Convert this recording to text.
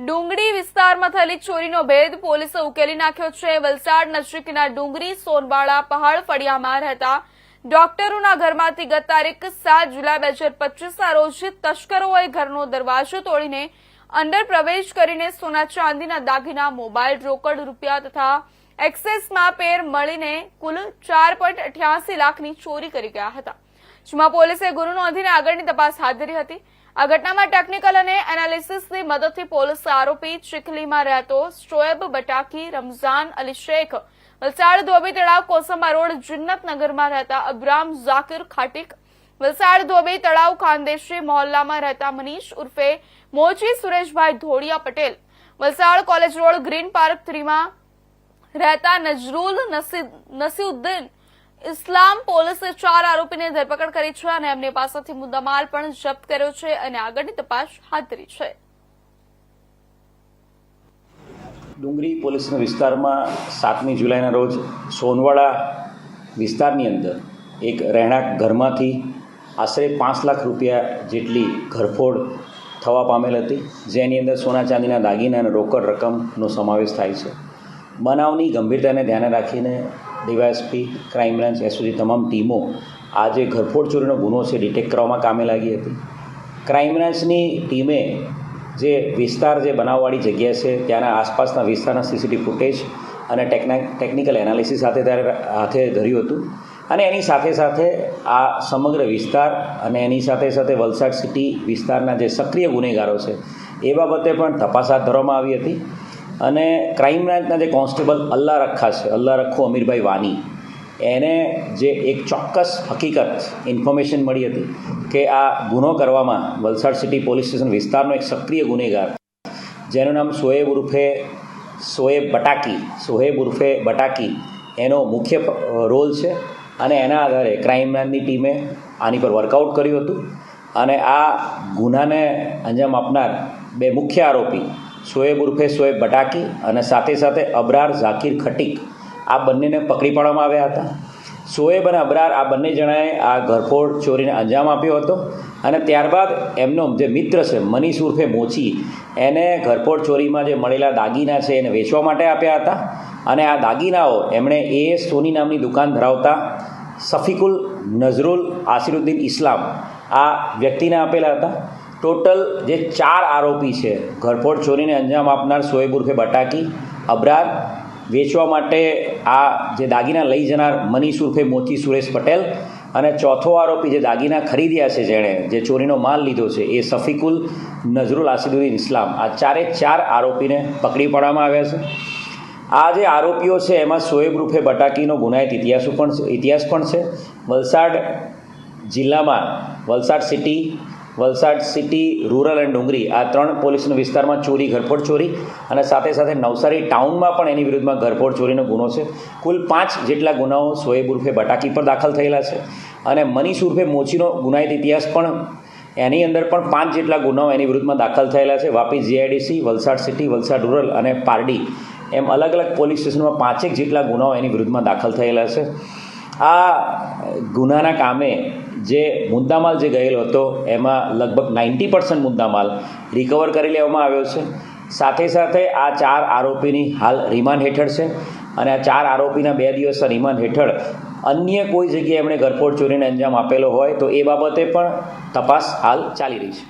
ડુંગળી વિસ્તારમાં થયેલી ચોરીનો ભેદ પોલીસે ઉકેલી નાખ્યો છે. વલસાડ નજીકના ડુંગળી સોનવાળા પહાડ ફળિયામાં રહેતા ડોક્ટરોના ઘરમાંથી ગત તારીખ સાત જુલાઈ બે હજાર પચીસના રોજ તસ્કરોએ ઘરનો દરવાજો તોડીને અંદર પ્રવેશ કરીને સોના ચાંદીના દાગીના, મોબાઈલ, રોકડ રૂપિયા તથા એક્સેસમાં પેર મળીને કુલ ચાર પોઈન્ટ અઠ્યાસી લાખની ચોરી કરી ગયા હતા. જેમાં પોલીસે ગુનો નોંધીને આગળની તપાસ હાથ ધરી હતી. આ ઘટનામાં ટેકનિકલ અને એનાલિસિસની મદદથી પોલીસ આરોપી ચીખલીમાં રહેતો શોએબ બટાકી, રમઝાન અલી શેખ, વલસાડ ધોબી તળાવ કોસંબા રોડ જન્નતનગરમાં રહેતા અબ્રામ ઝાકિર ખાટીક, વલસાડ ધોબી તળાવ ખાનદેશી મોહલ્લામાં રહેતા મનીષ ઉર્ફે Mochi Sureshbhai Dholiya Patel, Valsad college road, green park થ્રીમાં રહેતા નજરુલ નસી- નસીઉદ્દીન ઇસ્લામ પોલીસે ચાર આરોપીને ધરપકડ કરી છે અને એમની પાસેથી મુદ્દામાલ પણ જપ્ત કર્યો છે અને આગળની તપાસ હાથ ધરી છે. ડુંગરી પોલીસના વિસ્તારમાં સાતમી જુલાઈના રોજ સોનવાડા વિસ્તારની અંદર એક રહેણાંક ઘરમાંથી આશરે પાંચ લાખ રૂપિયા જેટલી ઘરફોડ થવા પામેલ હતી, જેની અંદર સોના ચાંદીના દાગીના અને રોકડ રકમનો સમાવેશ થાય છે. બનાવની ગંભીરતાને ધ્યાને રાખીને ડીવાયએસપી ક્રાઇમ બ્રાન્ચ એસઓજી તમામ ટીમો આ જે ઘરફોડ ચોરીનો ગુનો છે ડિટેક્ટ કરવામાં કામે લાગી હતી. ક્રાઇમ બ્રાન્ચની ટીમે જે વિસ્તાર જે બનાવવાળી જગ્યા છે, ત્યાંના આસપાસના વિસ્તારના સીસીટીવી ફૂટેજ અને ટેકના ટેકનિકલ એનાલિસિસ સાથે ત્યારે હાથે ધર્યું હતું. અને એની સાથે સાથે આ સમગ્ર વિસ્તાર અને એની સાથે સાથે વલસાડ સિટી વિસ્તારના જે સક્રિય ગુનેગારો છે, એ બાબતે પણ તપાસ હાથ ધરવામાં આવી હતી. અને ક્રાઇમ બ્રાન્ચના જે કોન્સ્ટેબલ અલ્લા રખા છે, અલ્લા રખો અમીરભાઈ વાની, એને જે એક ચોક્કસ હકીકત ઇન્ફોર્મેશન મળી હતી કે આ ગુનો કરવામાં વલસાડ સિટી પોલીસ સ્ટેશન વિસ્તારનો એક સક્રિય ગુનેગાર, જેનું નામ સોએબ ઉર્ફે, સોએબ બટાકી સોહેબ ઉર્ફે બટાકી, એનો મુખ્ય રોલ છે અને એના આધારે ક્રાઇમ બ્રાન્ચની ટીમે આની પર વર્કઆઉટ કર્યું હતું અને આ ગુનાને અંજામ આપનાર બે મુખ્ય આરોપી સોએબ ઉર્ફે સોએબ બટાકી અને સાથે સાથે અબરાર ઝાકીર ખટીક આ બંનેને પકડી પાડવામાં આવ્યા હતા. સોએબ અને અબરાર આ બંને જણાએ આ ઘરફોડ ચોરીને અંજામ આપ્યો હતો અને ત્યારબાદ એમનો જે મિત્ર છે મનીષ ઉર્ફે મોચી એને ઘરફોડ ચોરીમાં જે મળેલા દાગીના છે એને વેચવા માટે આપ્યા હતા અને આ દાગીનાઓ એમણે એ સોની નામની દુકાન ધરાવતા સફીકુલ નઝરુલ આસિરુદ્દીન ઇસ્લામ આ વ્યક્તિને આપેલા હતા. ટોટલ જે ચાર આરોપી છે, ઘરફોડ ચોરીને અંજામ આપનાર સોએબ ઉર્ફે બટાકી, અબરાર, વેચવા માટે આ જે દાગીના લઈ જનાર મનીષ ઉર્ફે મોતી સુરેશ પટેલ અને ચોથો આરોપી જે દાગીના ખરીદ્યા છે જેણે, જે ચોરીનો માલ લીધો છે, એ સફીકુલ નઝરુલ આસિદુદ્દીન ઇસ્લામ. આ ચારે ચાર આરોપીને પકડી પાડવામાં આવ્યા છે. આ જે આરોપીઓ છે, એમાં સોએબ રૂફે બટાકીનો ગુનાહિત ઇતિહાસ પણ ઇતિહાસ પણ છે. વલસાડ જિલ્લામાં, Valsad city Valsad city, rural and Dungri આ ત્રણ પોલીસના વિસ્તારમાં ચોરી, ઘરફોડ ચોરી અને સાથે સાથે નવસારી ટાઉનમાં પણ એની વિરુદ્ધમાં ઘરફોડ ચોરીનો ગુનો છે. કુલ પાંચ જેટલા ગુનાઓ સોએબ ઉર્ફે બટાકી પર દાખલ થયેલા છે અને મનીષ ઉર્ફે મોચીનો ગુનાહિત ઇતિહાસ પણ એની અંદર પણ પાંચ જેટલા ગુનાઓ એની વિરુદ્ધમાં દાખલ થયેલા છે. Vapi GIDC, Valsad city, Valsad rural અને પારડી એમ અલગ અલગ પોલીસ સ્ટેશનમાં પાંચેક જેટલા ગુનાઓ એની વિરુદ્ધમાં દાખલ થયેલા છે. આ ગુનાના કામે જે મુદ્દામાલ જે ગયેલો હતો, એમાં લગભગ નાઇન્ટી પર્સન્ટ મુદ્દામાલ રિકવર કરી લેવામાં આવ્યો છે. સાથે સાથે આ ચાર આરોપીની હાલ રિમાન્ડ હેઠળ છે અને આ ચાર આરોપીના બે દિવસના રિમાન્ડ હેઠળ અન્ય કોઈ જગ્યાએ એમણે ઘરફોડ ચોરીને અંજામ આપેલો હોય તો એ બાબતે પણ તપાસ હાલ ચાલી રહી છે.